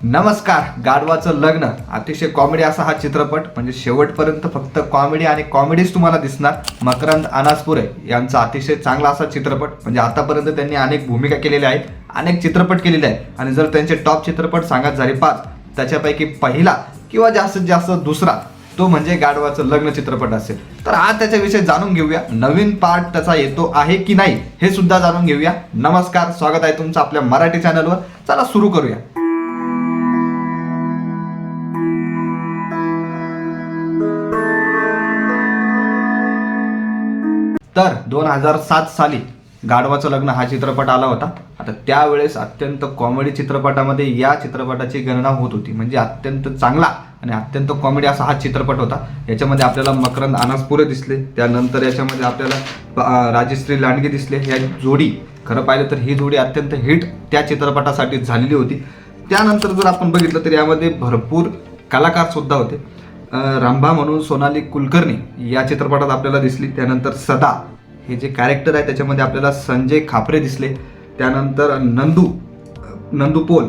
नमस्कार गाढवाचं लग्न. अतिशय कॉमेडी असा हा चित्रपट. म्हणजे शेवटपर्यंत फक्त कॉमेडी आणि कॉमेडीच तुम्हाला दिसणार. मकरंद अनासपुरे यांचा अतिशय चांगला असा चित्रपट. म्हणजे आतापर्यंत त्यांनी अनेक भूमिका केलेल्या आहेत अनेक चित्रपट केलेले आहेत. आणि जर त्यांचे टॉप चित्रपट सांगत झाले पाच त्याच्यापैकी पहिला किंवा जास्तीत जास्त दुसरा तो म्हणजे गाढवाचं लग्न चित्रपट असेल. तर आज त्याच्याविषयी जाणून घेऊया. नवीन पार्ट त्याचा येतो आहे की नाही हे सुद्धा जाणून घेऊया. नमस्कार स्वागत आहे तुमचं आपल्या मराठी चॅनलवर चला सुरू करूया. तर दोन हजार सात साली गाढवाचं लग्न हा चित्रपट आला होता. आता त्यावेळेस अत्यंत कॉमेडी चित्रपटामध्ये या चित्रपटाची गणना होत होती. म्हणजे अत्यंत चांगला आणि अत्यंत कॉमेडी असा हा चित्रपट होता. याच्यामध्ये आपल्याला मकरंद अनासपुरे दिसले. त्यानंतर याच्यामध्ये आपल्याला राजश्री लांडगे दिसले. या जोडी खरं पाहिलं तर ही जोडी अत्यंत हिट त्या चित्रपटासाठी झालेली होती. त्यानंतर जर आपण बघितलं तर यामध्ये भरपूर कलाकार सुद्धा होते. रंभा म्हणून सोनाली कुलकर्णी या चित्रपटात आपल्याला दिसली. त्यानंतर सदा हे जे कॅरेक्टर आहे त्याच्यामध्ये आपल्याला संजय खापरे दिसले. त्यानंतर नंदू नंदू पोल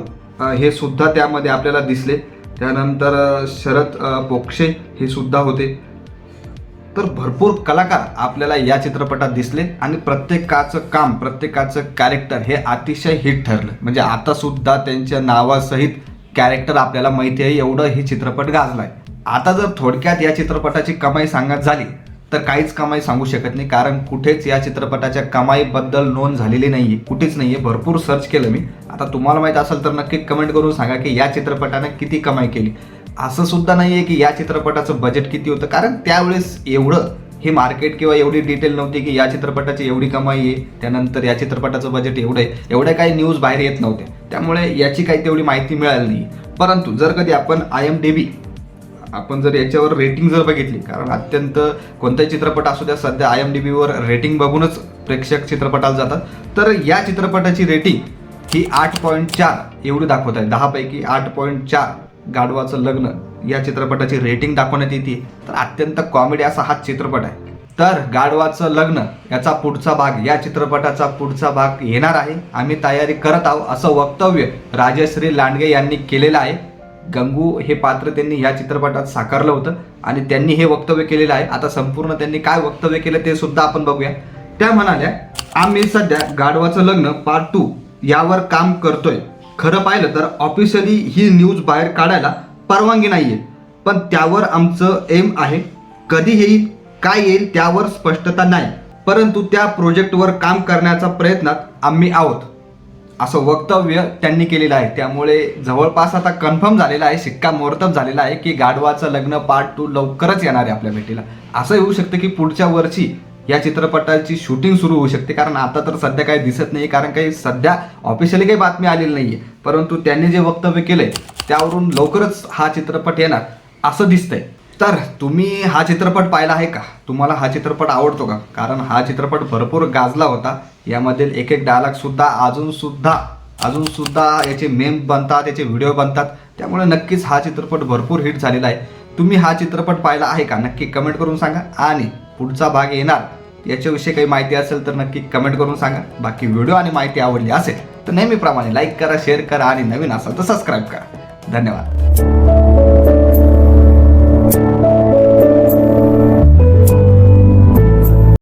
हे सुद्धा त्यामध्ये आपल्याला दिसले. त्यानंतर शरद पोक्षे हे सुद्धा होते. तर भरपूर कलाकार आपल्याला या चित्रपटात दिसले आणि प्रत्येकाचं काम प्रत्येकाचं कॅरेक्टर हे अतिशय हिट ठरलं. म्हणजे आतासुद्धा त्यांच्या नावासहित कॅरेक्टर आपल्याला माहिती आहे एवढं हे चित्रपट गाजला आहे आता जर थोडक्यात या चित्रपटाची कमाई सांगत झाली तर काहीच कमाई सांगू शकत नाही कारण कुठेच या चित्रपटाच्या कमाईबद्दल नोंद झालेली नाही आहे कुठेच नाही आहे भरपूर सर्च केलं मी. आता तुम्हाला माहीत असेल तर नक्की कमेंट करून सांगा की या चित्रपटानं किती कमाई केली. असं सुद्धा नाही आहे की या चित्रपटाचं बजेट किती होतं कारण त्यावेळेस एवढं हे मार्केट किंवा एवढी डिटेल नव्हती की या चित्रपटाची एवढी कमाई आहे त्यानंतर या चित्रपटाचं बजेट एवढं आहे. एवढ्या काही न्यूज बाहेर येत नव्हत्या. त्यामुळे याची काही तेवढी माहिती मिळाली नाही परंतु जर कधी आपण आय एम डी बी आपण जर याच्यावर रेटिंग जर बघितली कारण अत्यंत कोणताही चित्रपट असू द्या सध्या आय एम डी बीवर रेटिंग बघूनच प्रेक्षक चित्रपटाला जातात. तर या चित्रपटाची रेटिंग ही आठ पॉईंट चार एवढी दाखवत आहे. दहापैकी आठ पॉईंट चार गाढवाचं लग्न या चित्रपटाची रेटिंग दाखवण्यात येते. तर अत्यंत कॉमेडी असा हा चित्रपट आहे. तर गाढवाचं लग्न याचा पुढचा भाग या चित्रपटाचा पुढचा भाग येणार आहे. आम्ही तयारी करत आहोत असं वक्तव्य राजश्री लांडगे यांनी केलेलं आहे. गंगू हे पात्र त्यांनी या चित्रपटात साकारलं होतं आणि त्यांनी हे वक्तव्य केलेलं आहे. आता संपूर्ण त्यांनी काय वक्तव्य केलं ते सुद्धा आपण बघूया. त्या म्हणाल्या आम्ही सध्या गाढवाचं लग्न पार्ट टू यावर काम करतोय. खरं पाहिलं तर ऑफिशियली ही न्यूज बाहेर काढायला परवानगी नाही आहे पण त्यावर आमचं एम आहे. कधी येईल काय येईल त्यावर स्पष्टता नाही. परंतु त्या प्रोजेक्टवर काम करण्याचा प्रयत्नात आम्ही आहोत. असं वक्तव्य त्यांनी केलेलं आहे. त्यामुळे जवळपास आता कन्फर्म झालेलं आहे शिक्कामोर्तब झालेला आहे की गाढवाचं लग्न पार्ट टू लवकरच येणार आहे आपल्या भेटीला. असं येऊ शकतं की पुढच्या वर्षी या चित्रपटाची शूटिंग सुरू होऊ शकते. कारण आता तर सध्या काही दिसत नाही कारण काही सध्या ऑफिशियली काही बातमी आलेली नाही आहे परंतु त्यांनी जे वक्तव्य केलंय त्यावरून लवकरच हा चित्रपट येणार असं दिसतंय. तर तुम्ही हा चित्रपट पाहिला आहे का? तुम्हाला हा चित्रपट आवडतो का? कारण हा चित्रपट भरपूर गाजला होता. यामधील एक एक डायलॉग सुद्धा अजून सुद्धा अजून सुद्धा याचे मेम बनतात याचे व्हिडिओ बनतात. त्यामुळे नक्कीच हा चित्रपट भरपूर हिट झालेला आहे. तुम्ही हा चित्रपट पाहिला आहे का? नक्की कमेंट करून सांगा. आणि पुढचा भाग येणार याच्याविषयी काही माहिती असेल तर नक्की कमेंट करून सांगा. बाकी व्हिडिओ आणि माहिती आवडली असेल तर नेहमीप्रमाणे लाईक करा शेअर करा आणि नवीन असाल तर सबस्क्राईब करा. धन्यवाद.